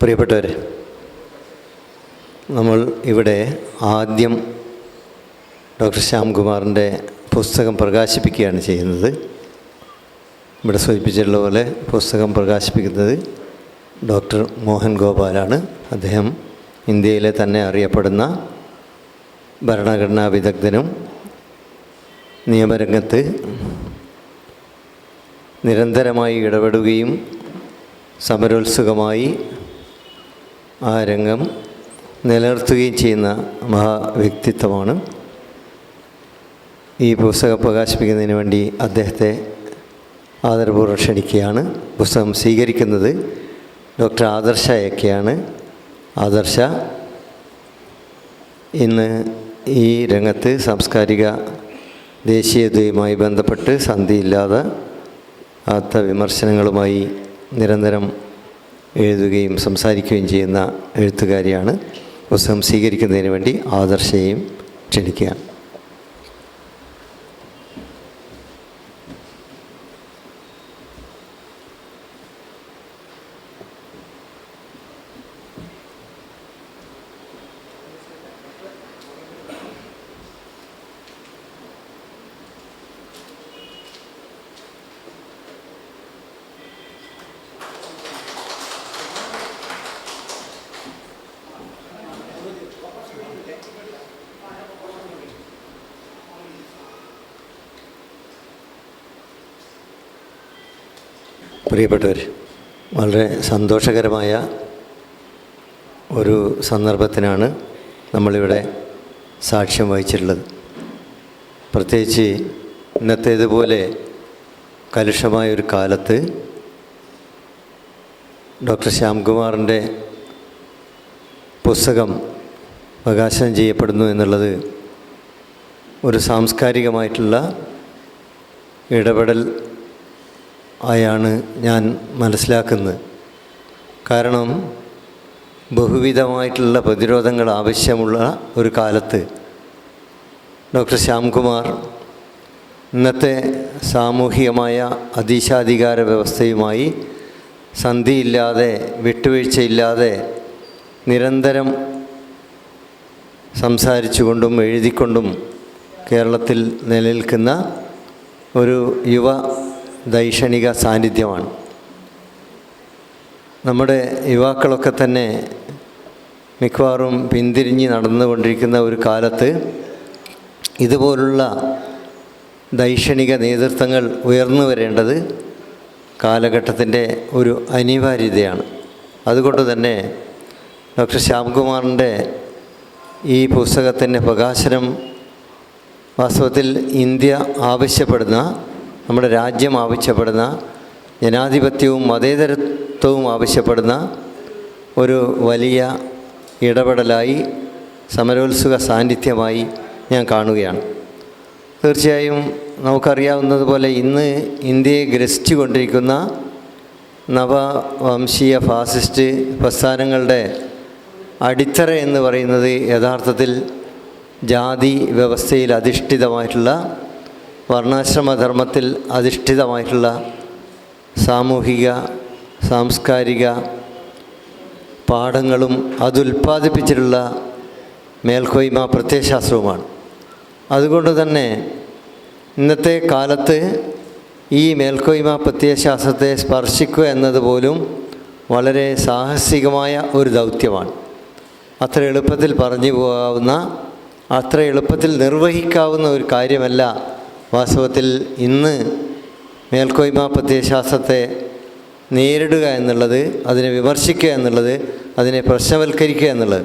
പ്രിയപ്പെട്ടവരെ നമ്മൾ ഇവിടെ ആദ്യം ഡോക്ടർ ശ്യാംകുമാറിന്റെ പുസ്തകം പ്രകാശിപ്പിക്കുകയാണ് ചെയ്യുന്നത്. ഇവിടെ സൂചിപ്പിച്ചിട്ടുള്ള പോലെ പുസ്തകം പ്രകാശിപ്പിക്കുന്നത് ഡോക്ടർ മോഹൻ ഗോപാലാണ്. അദ്ദേഹം ഇന്ത്യയിലെ തന്നെ അറിയപ്പെടുന്ന ഭരണഘടനാ വിദഗ്ധനും നിയമരംഗത്ത് നിരന്തരമായി ഇടപെടുകയും സമരോത്സുകമായി ആ രംഗം നിലനിർത്തുകയും ചെയ്യുന്ന മഹാവ്യക്തിത്വമാണ് ഈ പുസ്തകം പ്രകാശിപ്പിക്കുന്നതിന് വേണ്ടി അദ്ദേഹത്തെ ആദരപൂർവം ക്ഷണിക്കുകയാണ്. പുസ്തകം സ്വീകരിക്കുന്നത് ഡോക്ടർ ആദർശ എക്കെയാണ് ആദർശ ഇന്ന് ഈ രംഗത്ത് സാംസ്കാരിക ദേശീയതയുമായി ബന്ധപ്പെട്ട് സന്ധിയില്ലാതെ ആത്ത വിമർശനങ്ങളുമായി നിരന്തരം എഴുതുകയും സംസാരിക്കുകയും ചെയ്യുന്ന എഴുത്തുകാരിയാണ്. പുസ്തകം സ്വീകരിക്കുന്നതിന് വേണ്ടി ആദർശയെയും ക്ഷണിക്കുകയാണ്. പ്രിയപ്പെട്ടവർ വളരെ സന്തോഷകരമായ ഒരു സന്ദർഭത്തിനാണ് നമ്മളിവിടെ സാക്ഷ്യം വഹിച്ചിട്ടുള്ളത്. പ്രത്യേകിച്ച് ഇന്നത്തേതുപോലെ കലുഷമായ ഒരു കാലത്ത് ഡോക്ടർ ശ്യാംകുമാറിന്റെ പുസ്തകം പ്രകാശനം ചെയ്യപ്പെടുന്നു എന്നുള്ളത് ഒരു സാംസ്കാരികമായിട്ടുള്ള ഇടപെടൽ ആയാണ് ഞാൻ മനസ്സിലാക്കുന്നത്. കാരണം ബഹുവിധമായിട്ടുള്ള പ്രതിരോധങ്ങൾ ആവശ്യമുള്ള ഒരു കാലത്ത് ഡോക്ടർ ശ്യാംകുമാർ ഇന്നത്തെ സാമൂഹികമായ അതീശാധികാര വ്യവസ്ഥയുമായി സന്ധിയില്ലാതെ വിട്ടുവീഴ്ചയില്ലാതെ നിരന്തരം സംസാരിച്ചുകൊണ്ടും എഴുതിക്കൊണ്ടും കേരളത്തിൽ നിലനിൽക്കുന്ന ഒരു യുവ ദൈക്ഷണിക സാന്നിധ്യമാണ്. നമ്മുടെ യുവാക്കളൊക്കെ തന്നെ മിക്കവാറും പിന്തിരിഞ്ഞ് നടന്നുകൊണ്ടിരിക്കുന്ന ഒരു കാലത്ത് ഇതുപോലുള്ള ദൈക്ഷണിക നേതൃത്വങ്ങൾ ഉയർന്നു വരേണ്ടത് കാലഘട്ടത്തിന്റെ ഒരു അനിവാര്യതയാണ്. അതുകൊണ്ട് തന്നെ ഡോക്ടർ ശ്യാംകുമാറിന്റെ ഈ പുസ്തകത്തിന്റെ പ്രകാശനം വാസ്തവത്തിൽ ഇന്ത്യ ആവശ്യപ്പെടുന്ന നമ്മുടെ രാജ്യം ആവശ്യപ്പെടുന്ന ജനാധിപത്യവും മതേതരത്വവും ആവശ്യപ്പെടുന്ന ഒരു വലിയ ഇടപെടലായി സമരോത്സുക സാന്നിധ്യമായി ഞാൻ കാണുകയാണ്. തീർച്ചയായും നമുക്കറിയാവുന്നതുപോലെ ഇന്ന് ഇന്ത്യയെ ഗ്രസിച്ചു കൊണ്ടിരിക്കുന്ന നവവംശീയ ഫാസിസ്റ്റ് പ്രസ്ഥാനങ്ങളുടെ അടിത്തറ എന്ന് പറയുന്നത് യഥാർത്ഥത്തിൽ ജാതി വ്യവസ്ഥയിൽ അധിഷ്ഠിതമായിട്ടുള്ള വർണാശ്രമധർമ്മത്തിൽ അധിഷ്ഠിതമായിട്ടുള്ള സാമൂഹിക സാംസ്കാരിക പാഠങ്ങളും അതുൽപ്പാദിപ്പിച്ചിട്ടുള്ള മേൽക്കോയ്മ പ്രത്യയശാസ്ത്രവുമാണ്. അതുകൊണ്ട് തന്നെ ഇന്നത്തെ കാലത്ത് ഈ മേൽക്കോയ്മ പ്രത്യയശാസ്ത്രത്തെ സ്പർശിക്കുക എന്നതുപോലും വളരെ സാഹസികമായ ഒരു ദൗത്യമാണ്. അത്ര എളുപ്പത്തിൽ പറഞ്ഞു പോകാവുന്ന അത്ര എളുപ്പത്തിൽ നിർവഹിക്കാവുന്ന ഒരു കാര്യമല്ല വാസ്തവത്തിൽ ഇന്ന് മേൽക്കോയ്മ പ്രത്യയശാസ്ത്രത്തെ നേരിടുക എന്നുള്ളത് അതിനെ വിമർശിക്കുക എന്നുള്ളത് അതിനെ പ്രശ്നവൽക്കരിക്കുക എന്നുള്ളത്.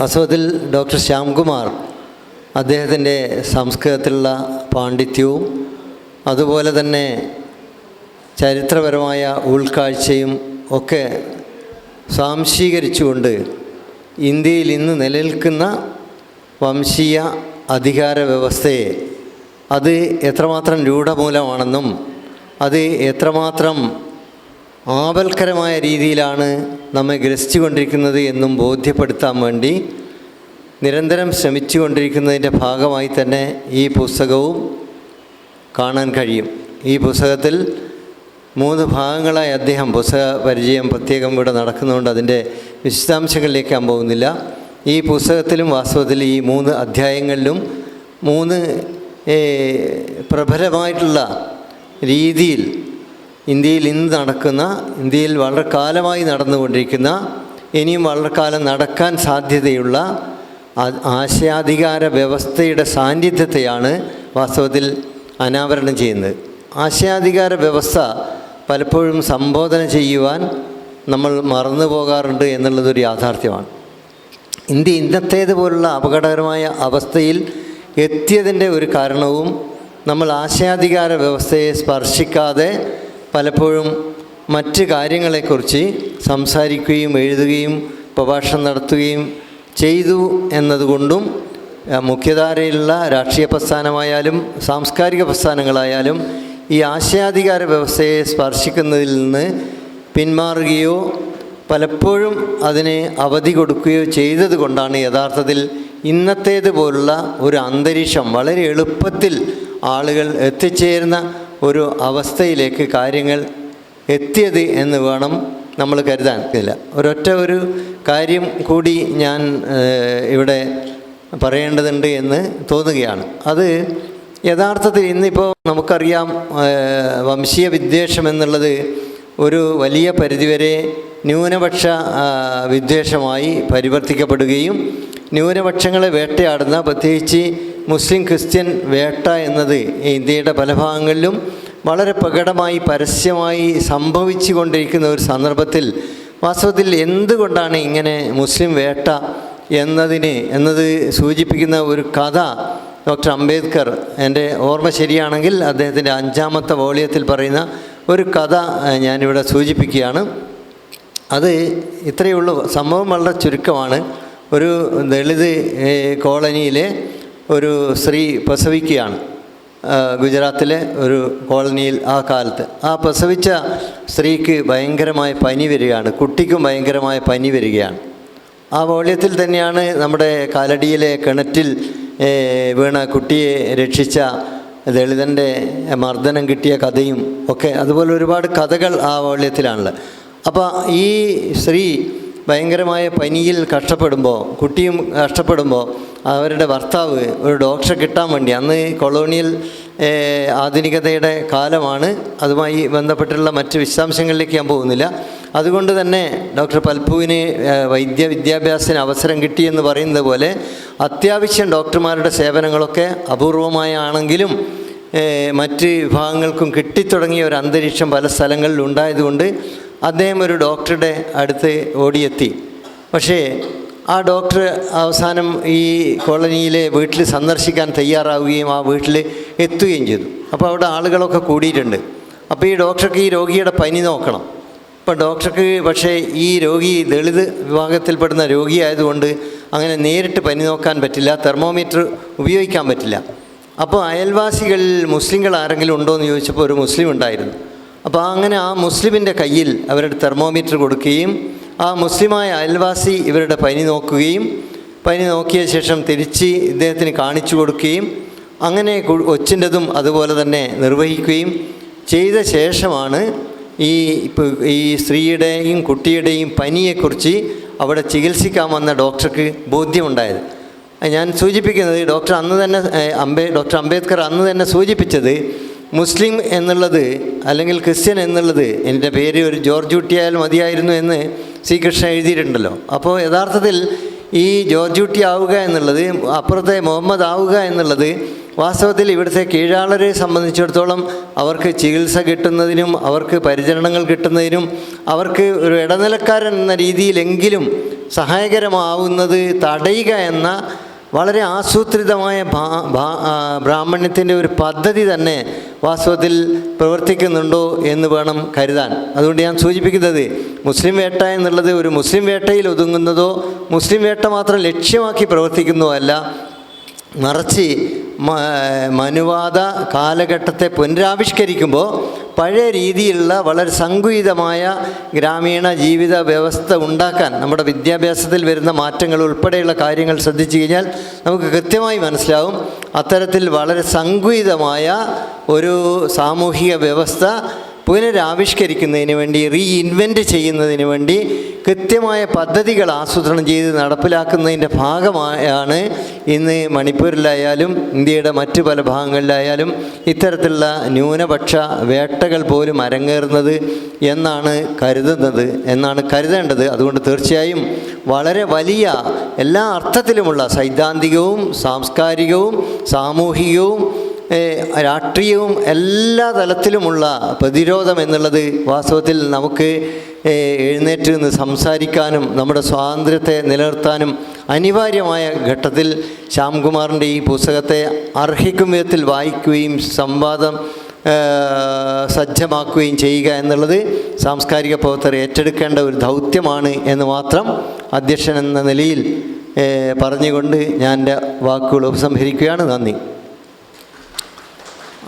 വാസ്തവത്തിൽ ഡോക്ടർ ശ്യാംകുമാർ അദ്ദേഹത്തിന്റെ സംസ്കൃതത്തിലുള്ള പാണ്ഡിത്യവും അതുപോലെ തന്നെ ചരിത്രപരമായ ഉൾക്കാഴ്ചയും ഒക്കെ സ്വാംശീകരിച്ചുകൊണ്ട് ഇന്ത്യയിൽ ഇന്ന് നിലനിൽക്കുന്ന വംശീയ അധികാര വ്യവസ്ഥയെ അത് എത്രമാത്രം രൂഢമൂലമാണെന്നും അത് എത്രമാത്രം ആപൽക്കരമായ രീതിയിലാണ് നമ്മെ ഗ്രസിച്ചുകൊണ്ടിരിക്കുന്നത് എന്നും ബോധ്യപ്പെടുത്താൻ വേണ്ടി നിരന്തരം ശ്രമിച്ചുകൊണ്ടിരിക്കുന്നതിന്റെ ഭാഗമായി തന്നെ ഈ പുസ്തകവും കാണാൻ കഴിയും. ഈ പുസ്തകത്തിൽ മൂന്ന് ഭാഗങ്ങളായി അദ്ദേഹം പുസ്തക പരിചയം പ്രത്യേകം ഇവിടെ നടക്കുന്നതുകൊണ്ട് അതിന്റെ വിശദാംശങ്ങളിലേക്ക് ഞാൻ പോകുന്നില്ല. ഈ പുസ്തകത്തിലും വാസ്തവത്തിൽ ഈ മൂന്ന് അധ്യായങ്ങളിലും മൂന്ന് പ്രബലമായിട്ടുള്ള രീതിയിൽ ഇന്ത്യയിൽ ഇന്ന് നടക്കുന്ന ഇന്ത്യയിൽ വളരെ കാലമായി നടന്നുകൊണ്ടിരിക്കുന്ന ഇനിയും വളരെ കാലം നടക്കാൻ സാധ്യതയുള്ള ആശയാധികാര വ്യവസ്ഥയുടെ സാന്നിധ്യത്തെയാണ് വാസ്തവത്തിൽ അനാവരണം ചെയ്യുന്നത്. ആശയാധികാര വ്യവസ്ഥ പലപ്പോഴും സംബോധന ചെയ്യുവാൻ നമ്മൾ മറന്നു പോകാറുണ്ട് എന്നുള്ളതൊരു യാഥാർത്ഥ്യമാണ്. ഇന്ത്യ ഇന്നത്തേതുപോലുള്ള അപകടകരമായ അവസ്ഥയിൽ എത്തിയതിന്റെ ഒരു കാരണവും നമ്മൾ ആശയാധികാര വ്യവസ്ഥയെ സ്പർശിക്കാതെ പലപ്പോഴും മറ്റ് കാര്യങ്ങളെക്കുറിച്ച് സംസാരിക്കുകയും എഴുതുകയും പ്രഭാഷണം നടത്തുകയും ചെയ്തു എന്നതുകൊണ്ടും മുഖ്യധാരയിലുള്ള രാഷ്ട്രീയ പ്രസ്ഥാനമായാലും സാംസ്കാരിക പ്രസ്ഥാനങ്ങളായാലും ഈ ആശയാധികാര വ്യവസ്ഥയെ സ്പർശിക്കുന്നതിൽ നിന്ന് പിന്മാറുകയോ പലപ്പോഴും അതിനെ അവധി കൊടുക്കുകയോ ചെയ്തത് കൊണ്ടാണ് യഥാർത്ഥത്തിൽ ഇന്നത്തേതുപോലുള്ള ഒരു അന്തരീക്ഷം വളരെ എളുപ്പത്തിൽ ആളുകൾ എത്തിച്ചേരുന്ന ഒരു അവസ്ഥയിലേക്ക് കാര്യങ്ങൾ എത്തിയത് എന്ന് വേണം നമ്മൾ കരുതാൻ. ഇല്ല ഒരൊറ്റ ഒരു കാര്യം കൂടി ഞാൻ ഇവിടെ പറയേണ്ടതുണ്ട് എന്ന് തോന്നുകയാണ്. അത് യഥാർത്ഥത്തിൽ ഇന്നിപ്പോൾ നമുക്കറിയാം വംശീയ വിദ്വേഷം എന്നുള്ളത് ഒരു വലിയ പരിധിവരെ ന്യൂനപക്ഷ വിദ്വേഷമായി പരിവർത്തിക്കപ്പെടുകയും ന്യൂനപക്ഷങ്ങളെ വേട്ടയാടുന്ന പ്രത്യേകിച്ച് മുസ്ലിം ക്രിസ്ത്യൻ വേട്ട എന്നത് ഇന്ത്യയുടെ പല ഭാഗങ്ങളിലും വളരെ പ്രകടമായി പരസ്യമായി സംഭവിച്ചു കൊണ്ടിരിക്കുന്ന ഒരു സന്ദർഭത്തിൽ വാസ്തവത്തിൽ എന്തുകൊണ്ടാണ് ഇങ്ങനെ മുസ്ലിം വേട്ട എന്നതിന് എന്നത് സൂചിപ്പിക്കുന്ന ഒരു കഥ ഡോക്ടർ അംബേദ്കർ എന്റെ ഓർമ്മ ശരിയാണെങ്കിൽ അദ്ദേഹത്തിന്റെ അഞ്ചാമത്തെ വോളിയത്തിൽ പറയുന്ന ഒരു കഥ ഞാനിവിടെ സൂചിപ്പിക്കുകയാണ്. അത് ഇത്രയേ ഉള്ളൂ. സംഭവം വളരെ ചുരുക്കമാണ്. ഒരു ദളിത് കോളനിയിലെ ഒരു സ്ത്രീ പ്രസവിക്കുകയാണ്. ഗുജറാത്തിലെ ഒരു കോളനിയിൽ ആ കാലത്ത്. ആ പ്രസവിച്ച സ്ത്രീക്ക് ഭയങ്കരമായ പനി വരികയാണ്. കുട്ടിക്കും ഭയങ്കരമായ പനി വരികയാണ്. ആ വോള്യത്തിൽ തന്നെയാണ് നമ്മുടെ കാലടിയിലെ കിണറ്റിൽ വീണ കുട്ടിയെ രക്ഷിച്ച ദളിതന്റെ മർദ്ദനം കിട്ടിയ കഥയും ഒക്കെ. അതുപോലെ ഒരുപാട് കഥകൾ ആ വോള്യത്തിലാണുള്ളത്. അപ്പോൾ ഈ സ്ത്രീ ഭയങ്കരമായ പനിയിൽ കഷ്ടപ്പെടുമ്പോൾ കുട്ടിയും കഷ്ടപ്പെടുമ്പോൾ അവരുടെ ഭർത്താവ് ഒരു ഡോക്ടറെ കിട്ടാൻ വേണ്ടി അന്ന് കൊളോണിയൽ ആധുനികതയുടെ കാലമാണ്. അതുമായി ബന്ധപ്പെട്ടുള്ള മറ്റ് വിശദാംശങ്ങളിലേക്ക് ഞാൻ പോകുന്നില്ല. അതുകൊണ്ട് തന്നെ ഡോക്ടർ പൽപ്പുവിന് വൈദ്യ വിദ്യാഭ്യാസത്തിന് അവസരം കിട്ടിയെന്ന് പറയുന്നത് പോലെ അത്യാവശ്യം ഡോക്ടർമാരുടെ സേവനങ്ങളൊക്കെ അപൂർവമായാണെങ്കിലും മറ്റ് വിഭാഗങ്ങൾക്കും കിട്ടിത്തുടങ്ങിയ ഒരു അന്തരീക്ഷം പല സ്ഥലങ്ങളിൽ ഉണ്ടായതുകൊണ്ട് അദ്ദേഹം ഒരു ഡോക്ടറുടെ അടുത്ത് ഓടിയെത്തി. പക്ഷേ ആ ഡോക്ടർ അവസാനം ഈ കോളനിയിലെ വീട്ടിൽ സന്ദർശിക്കാൻ തയ്യാറാവുകയും ആ വീട്ടിൽ എത്തുകയും ചെയ്തു. അപ്പോൾ അവിടെ ആളുകളൊക്കെ കൂടിയിട്ടുണ്ട്. അപ്പോൾ ഈ ഡോക്ടർക്ക് ഈ രോഗിയുടെ പനി നോക്കണം. അപ്പോൾ ഡോക്ടർക്ക് പക്ഷേ ഈ രോഗി ദളിത് വിഭാഗത്തിൽപ്പെടുന്ന രോഗിയായതുകൊണ്ട് അങ്ങനെ നേരിട്ട് പനി നോക്കാൻ പറ്റില്ല തെർമോമീറ്റർ ഉപയോഗിക്കാൻ പറ്റില്ല. അപ്പോൾ അയൽവാസികളിൽ മുസ്ലിങ്ങൾ ആരെങ്കിലും ഉണ്ടോ എന്ന് ചോദിച്ചപ്പോൾ ഒരു മുസ്ലിം ഉണ്ടായിരുന്നു. അപ്പോൾ അങ്ങനെ ആ മുസ്ലിമിന്റെ കയ്യിൽ അവരുടെ തെർമോമീറ്റർ കൊടുക്കുകയും ആ മുസ്ലിമായ അയൽവാസി ഇവരുടെ പനി നോക്കുകയും പനി നോക്കിയ ശേഷം തിരിച്ച് ഇദ്ദേഹത്തിന് കാണിച്ചു കൊടുക്കുകയും അങ്ങനെ ഒച്ചിന്റെതും അതുപോലെ തന്നെ നിർവഹിക്കുകയും ചെയ്ത ശേഷമാണ് ഈ ഇപ്പോൾ ഈ സ്ത്രീയുടെയും കുട്ടിയുടെയും പനിയെക്കുറിച്ച് അവിടെ ചികിത്സിക്കാൻ വന്ന ഡോക്ടർക്ക് ബോധ്യമുണ്ടായത്. ഞാൻ സൂചിപ്പിക്കുന്നത് ഡോക്ടർ അന്ന് തന്നെ അംബേ ഡോക്ടർ അംബേദ്കർ അന്ന് തന്നെ സൂചിപ്പിച്ചത് മുസ്ലിം എന്നുള്ളത് അല്ലെങ്കിൽ ക്രിസ്ത്യൻ എന്നുള്ളത് എന്റെ പേര് ഒരു ജോർജ് കുട്ടിയായാൽ മതിയായിരുന്നു എന്ന് ശ്രീകൃഷ്ണൻ എഴുതിയിട്ടുണ്ടല്ലോ. അപ്പോൾ യഥാർത്ഥത്തിൽ ഈ ജോർജ് കുട്ടി ആവുക എന്നുള്ളത് അപ്പുറത്തെ മുഹമ്മദ് ആവുക എന്നുള്ളത് വാസ്തവത്തിൽ ഇവിടുത്തെ കീഴാളരെ സംബന്ധിച്ചിടത്തോളം അവർക്ക് ചികിത്സ കിട്ടുന്നതിനും അവർക്ക് പരിചരണങ്ങൾ കിട്ടുന്നതിനും അവർക്ക് ഒരു ഇടനിലക്കാരൻ എന്ന രീതിയിലെങ്കിലും സഹായകരമാവുന്നത് തടയുക എന്ന വളരെ ആസൂത്രിതമായ ബ്രാഹ്മണ്യത്തിന്റെ ഒരു പദ്ധതി തന്നെ വാസ്തവത്തിൽ പ്രവർത്തിക്കുന്നുണ്ടോ എന്ന് വേണം കരുതാൻ. അതുകൊണ്ട് ഞാൻ സൂചിപ്പിക്കുന്നത് മുസ്ലിം വേട്ട എന്നുള്ളത് ഒരു മുസ്ലിം വേട്ടയിൽ ഒതുങ്ങുന്നതോ മുസ്ലിം വേട്ട മാത്രം ലക്ഷ്യമാക്കി പ്രവർത്തിക്കുന്നതോ അല്ല. മറിച്ച് മനുവാദ കാലഘട്ടത്തെ പുനരാവിഷ്കരിക്കുമ്പോൾ പഴയ രീതിയിലുള്ള വളരെ സങ്കുചിതമായ ഗ്രാമീണ ജീവിത വ്യവസ്ഥ ഉണ്ടാക്കാൻ നമ്മുടെ വിദ്യാഭ്യാസത്തിൽ വരുന്ന മാറ്റങ്ങൾ ഉൾപ്പെടെയുള്ള കാര്യങ്ങൾ ശ്രദ്ധിച്ചു കഴിഞ്ഞാൽ നമുക്ക് കൃത്യമായി മനസ്സിലാവും അത്തരത്തിൽ വളരെ സങ്കുചിതമായ ഒരു സാമൂഹിക വ്യവസ്ഥ പുനരാവിഷ്കരിക്കുന്നതിന് വേണ്ടി റീഇൻവെന്റ് ചെയ്യുന്നതിന് വേണ്ടി കൃത്യമായ പദ്ധതികൾ ആസൂത്രണം ചെയ്ത് നടപ്പിലാക്കുന്നതിന്റെ ഭാഗമായാണ് ഇന്ന് മണിപ്പൂരിലായാലും ഇന്ത്യയുടെ മറ്റു പല ഭാഗങ്ങളിലായാലും ഇത്തരത്തിലുള്ള ന്യൂനപക്ഷ വേട്ടകൾ പോലും അരങ്ങേറുന്നത് എന്നാണ് കരുതുന്നത് എന്നാണ് കരുതേണ്ടത്. അതുകൊണ്ട് തീർച്ചയായും വളരെ വലിയ എല്ലാ അർത്ഥത്തിലുമുള്ള സൈദ്ധാന്തികവും സാംസ്കാരികവും സാമൂഹികവും രാഷ്ട്രീയവും എല്ലാ തലത്തിലുമുള്ള പ്രതിരോധം എന്നുള്ളത് വാസ്തവത്തിൽ നമുക്ക് എഴുന്നേറ്റ് നിന്ന് സംസാരിക്കാനും നമ്മുടെ സ്വാതന്ത്ര്യത്തെ നിലനിർത്താനും അനിവാര്യമായ ഘട്ടത്തിൽ ശ്യാംകുമാറിന്റെ ഈ പുസ്തകത്തെ അർഹിക്കും വിധത്തിൽ വായിക്കുകയും സംവാദം സജ്ജമാക്കുകയും ചെയ്യുക എന്നുള്ളത് സാംസ്കാരിക പ്രവർത്തകർ ഏറ്റെടുക്കേണ്ട ഒരു ദൗത്യമാണ് എന്ന് മാത്രം അധ്യക്ഷൻ എന്ന നിലയിൽ പറഞ്ഞുകൊണ്ട് ഞാൻ എന്റെ വാക്കുകൾ ഉപസംഹരിക്കുകയാണ്. നന്ദി.